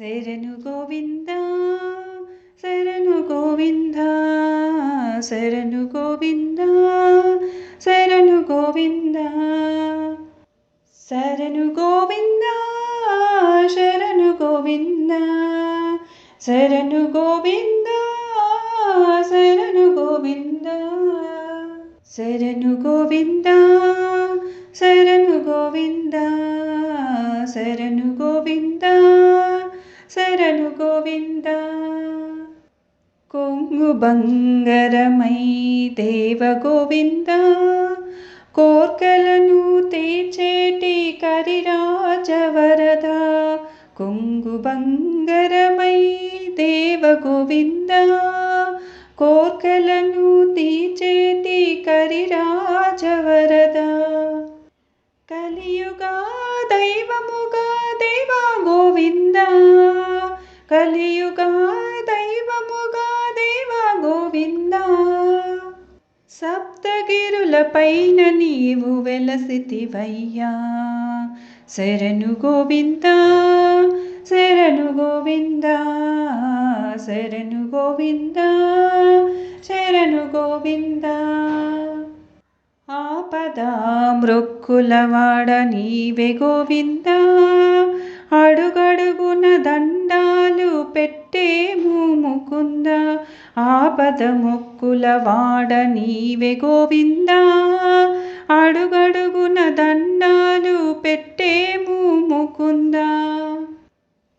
Sir गोविन्दर गोविन्द सरनु गोविन्द शर गोविन्द सरनु गोविन्द शरण गोविन्द सरनु गोविन्द शर गोविन्द सरनु गोविन्द सरनु गोविन्द सरनु गोविन्द శరణు గోవింద. కొంగు బంగరమై దేవ గోవింద. కోర్కలను తీర్చేటి కరిరాజవరద. కొంగు బంగరమై దేవ గోవింద. కోర్కలను తీచేటి కరిరాజవరద. కలియుగా దైవముగా దేవా గోవిందా. కలియుగా దైవముగా దేవ గోవింద. సప్తగిరులపైన నీవు వెలసితివయ్యా. శరణు గోవింద శరణు గోవింద శరణు గోవింద శరణు గోవింద. ఆపద మృక్కులవాడ నీవే గోవిందా. అడుగడుగున దండాలు పెట్టేము ముకుంద ఆపద మొక్కులవాడ నీవే గోవింద? అడుగడుగున దండాలు పెట్టేము ముకుంద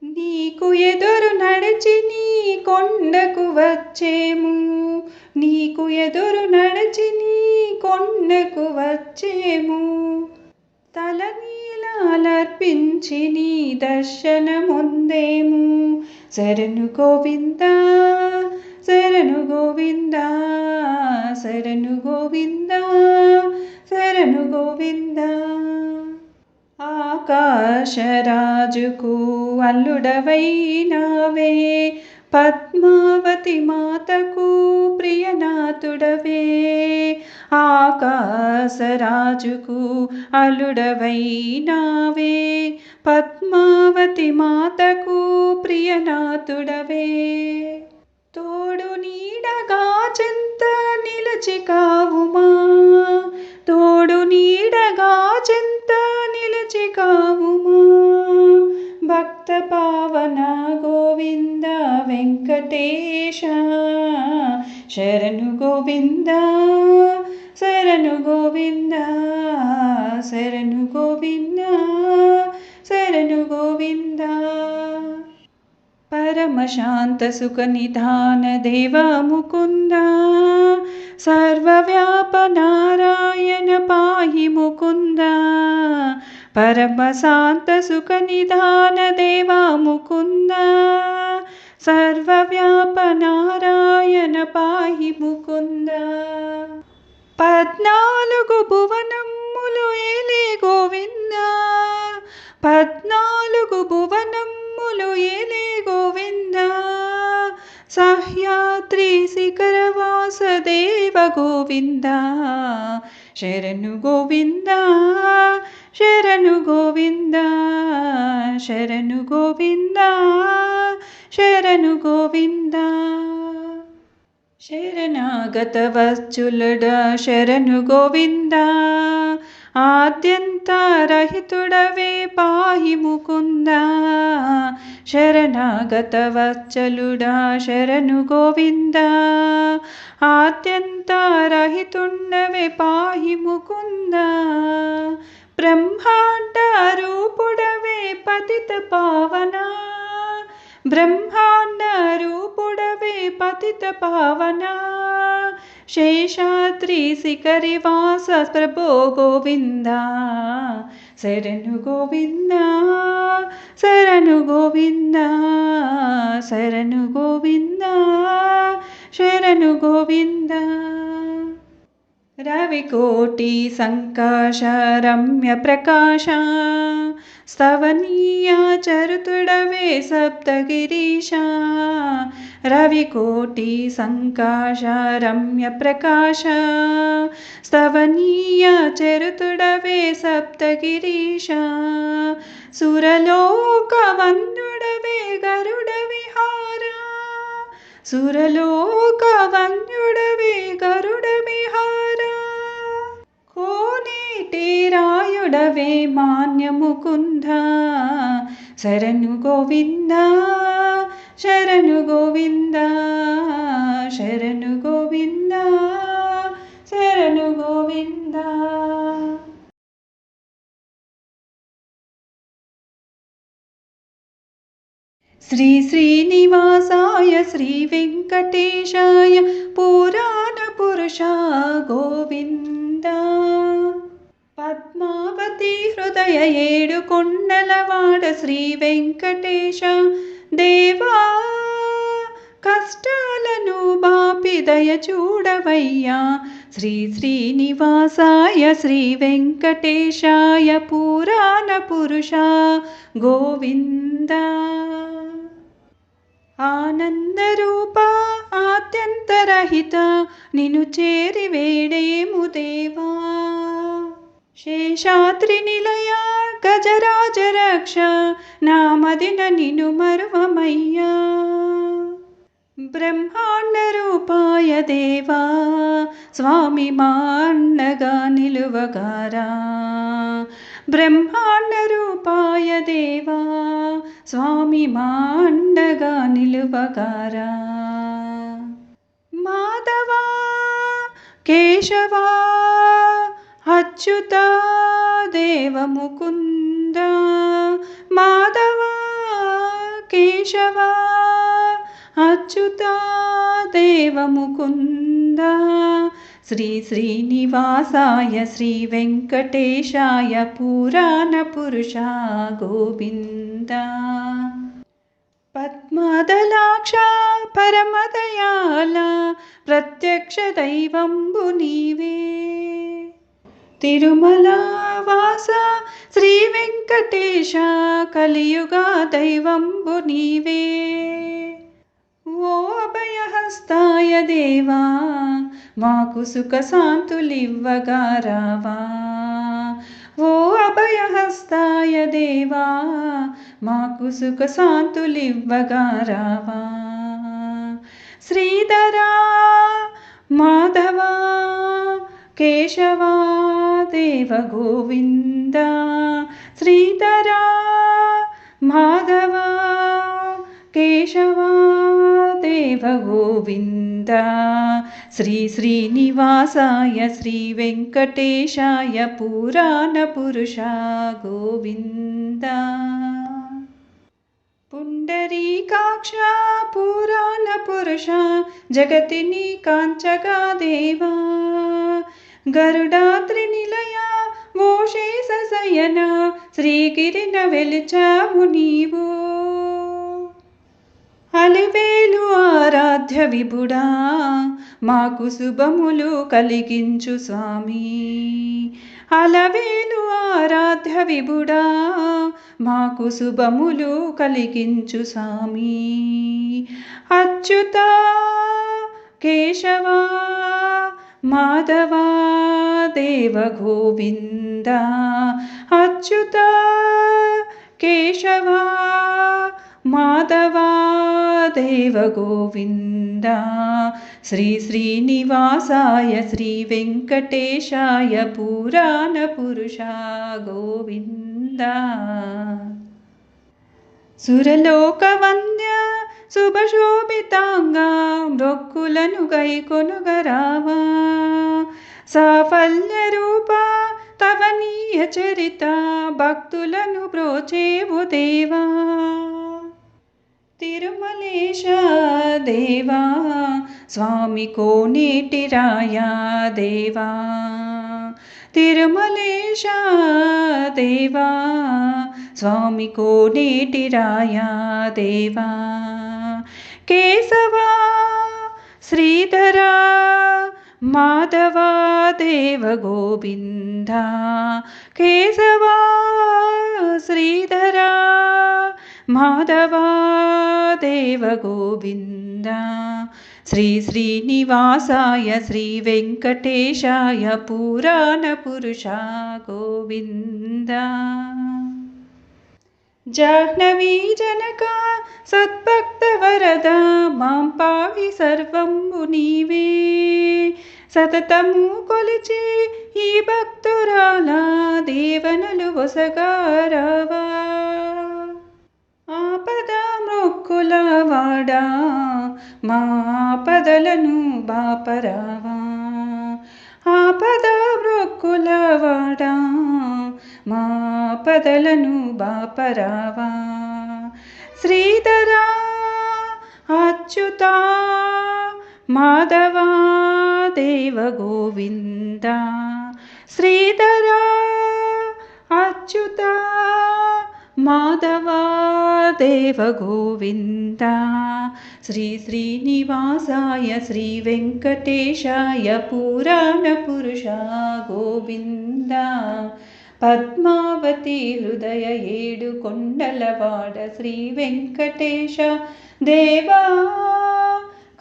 నీకు ఎదురు నడిచి నీ కొండకు వచ్చేము. నీకు ఎదురు నడిచి నీ కొండకు వచ్చేము. తలనీలాలర్పించి నీ దర్శనముందేము. శరణు గోవింద శరణు గోవింద శరణు గోవింద శరణు గోవింద. ఆకాశరాజుకు అల్లుడవైనావే పద్మావతి మాతకు ప్రియనాథుడవే. ఆకాశరాజుకు అల్లుడవైనావే. పద్మావతి మాతకు ప్రియనాథుడవే. తోడు నీడగా చింత నిలచి కావుమా. తోడు నీడగా చింత నిలచి కావుమా. भक्तपावना गोविन्द वेङ्कटेश। शरणु गोविन्द शरणु वेङ्कटेशः शरणुगोविन्द शरणगोविन्द शरणुगोविन्द शरणुगोविन्द। परमशान्तसुखनिधानदेव मुकुन्द सर्वव्यापनारायण पाहि मुकुन्द परमशान्तसुखनिधानदेवा मुकुन्द సర్వవ్యాపనారాయణ పాహి ముకుంద పద్నాలుగు భువనమ్ములు ఏలే గోవింద పద్నాలుగు భువనమ్ములు ఏలే గోవింద సహ్యాద్రి శిఖరవాసదేవ గోవింద శరణు గోవిందా శరణు గోవింద శరణు గోవింద శరణు గోవింద. శరణాగత వచ్చులుడ శరణు గోవింద ఆద్యంత రహితుడవే పాహి ముకుంద. శరణాగత వచ్చలుడా శరణు గోవింద ఆద్యంత రహితుండవే పాహి ముకుంద. ब्रह्माण्डरु पुडवे पतित पावना। ब्रह्माण्डरुपुडवे पतित पावना। शेषा त्रिशिखरिवासप्रभो शरणु शरणगोविन्द शरणु गोविन्द शरणु गोविन्दा। रविकोटि सङ्काशरम्य स्तवनीया चरुतुडवे सप्तगिरीशा। रविकोटि सङ्काश स्तवनीया चरुतुडवे सप्तगिरीशा। सुरलोकवन्युडवे गरुडविहारा। सुरलोकवन्युडवे రాయుడవే మాన్యముకుంద శరణు గోవింద శరణు గోవింద శరణు గోవింద శరణు గోవింద శ్రీ శ్రీనివాసాయ శ్రీ వెంకటేశాయ హృదయ ఏడు కొండలవాడ శ్రీ వెంకటేశ దేవా కష్టాలను బాపి దయ చూడవయ్యా. శ్రీ శ్రీనివాసాయ శ్రీ వెంకటేశాయ పురాణ పురుష గోవింద. ఆనందరూప ఆద్యంతరహిత నిను చేరి వేడేము దేవా. शेषात्रिनिलया गजराज रक्षा नामदिननिनुमर्वमय्या। ब्रह्माण्डरूपाय देवा स्वामी मान्नगा निलुवकारा ब्रह्माण्डरूपाय देवा स्वामी मान्नगा निलुवकारा माधवा केशवा अच्युता देवमुकुन्द माधवाः केशवाः अच्युता देवमुकुन्द श्री श्रीनिवासाय श्रीवेङ्कटेशाय पुराणपुरुषा गोविन्द। पद्मदलाक्षा परमदयाला प्रत्यक्षदैवम्बुनिवे తిరుమల వాస శ్రీ వెంకటేశ కలియుగ దైవంబు నీవే. ఓ అభయహస్తాయ దేవా మాకు సుఖ శాంతులివ్వగా రావా. ఓ అభయహస్తాయ దేవా మాకు సుఖ శాంతులివ్వగా రావా. శ్రీధరా మాధవా केशवा देवगोविन्द श्रीतरा माधवाः केशवादेवगोविन्द श्रीश्रीनिवासाय श्रीवेङ्कटेशाय पुराणपुरुषा गोविन्दा पुण्डरीकाक्षा पुराणपुरुषा जगतिनी काञ्चगा देवा గరుడాత్రి నిలయ ఓషేష శయన శ్రీగిరిన వెలిచావు నీవు. అలివేలు ఆరాధ్య విభుడా మాకు శుభములు కలిగించు స్వామి. అలవేలు ఆరాధ్య విభుడా మాకు శుభములు కలిగించు స్వామి. అచ్యుత కేశవా माधवा देवगोविन्द अच्युता केशवा माधवाः देवगोविन्द। श्री श्रीनिवासाय श्रीवेङ्कटेशाय पुराणपुरुषाय गोविन्द मृक् పురుష గైకొనుగరావా సాఫల్య రూప తవనీయ చరిత భక్తులను బ్రోచేవు దేవా. తిరుమలేశ దేవా స్వామి కోనేటి రాయా దేవా. తిరుమలేశ దేవా స్వామి కోనేటి రాయా దేవా. కేశవా श्रीधरा माधवा देवगोविन्दा केशवा श्रीधरा माधवा देवगोविन्दः श्रीश्रीनिवासाय श्रीवेङ्कटेशाय पुराणपुरुषा गोविन्दा జాహ్నవీ జనక సద్భక్త వరద మాం పావి సర్వంబు నీవే సతతము కొలిచి ఈ భక్తురాల దేవనలు ఒసగారావా ఆపద మొక్కుల వాడా మా ఆపదలను బాపరావా. ఆపద మొక్కుల వాడా మా పదలను బాపరావా. శ్రీధరా అచ్యుతా మాధవా దేవ గోవింద శ్రీధరా అచ్యుత మాధవా దేవ గోవింద శ్రీ శ్రీనివాసాయ శ్రీ వెంకటేశాయ పురాణ పురుష గోవింద. పద్మావతి హృదయ ఏడు కొండలవాడ శ్రీ వెంకటేశ దేవా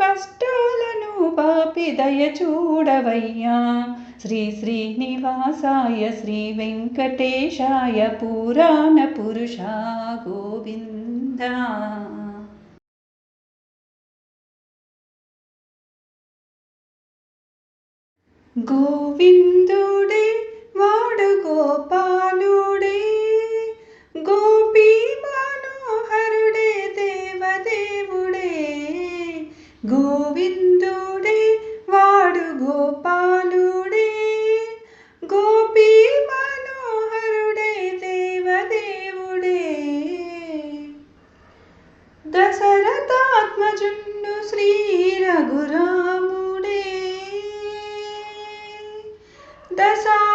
కష్టాలను పాపి దయ చూడవయ్యా. శ్రీ శ్రీనివాసాయ శ్రీ వెంకటేశాయ పురాణ పురుష గోవింద. గోవిందుడే നാട് ഗോപാലുടെ ഗോപി മനോഹരുടെ ദേവദേവുടെ ഗോവിന്ദുടെ വാടു ഗോപാലുടെ ഗോപി മനോഹരുടെ ദേവദേവുടെ ദശരഥാത്മജുണ്ടു ശ്രീ രഘുരാമുടെ ദശാ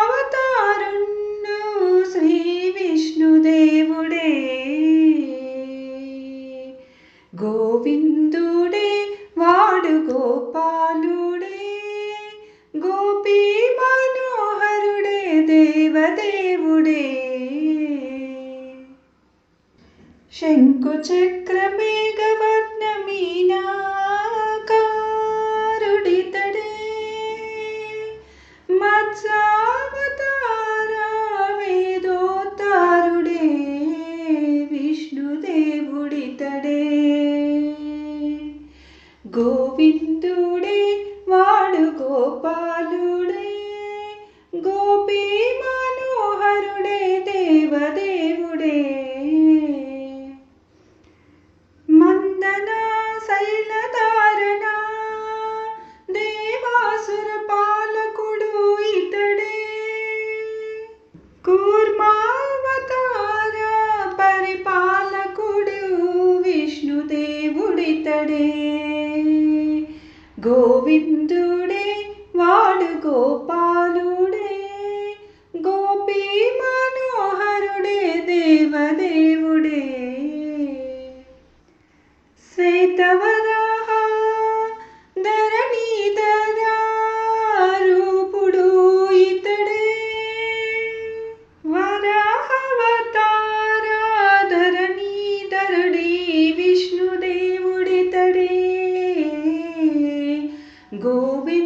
പാടടേ ഗോവിന്ദുടെ വാട് ഗോപാലുടെ ഗോപി മനോഹരുടെ ദേവദേവുടെ. ശ്വേതവന गोविन्द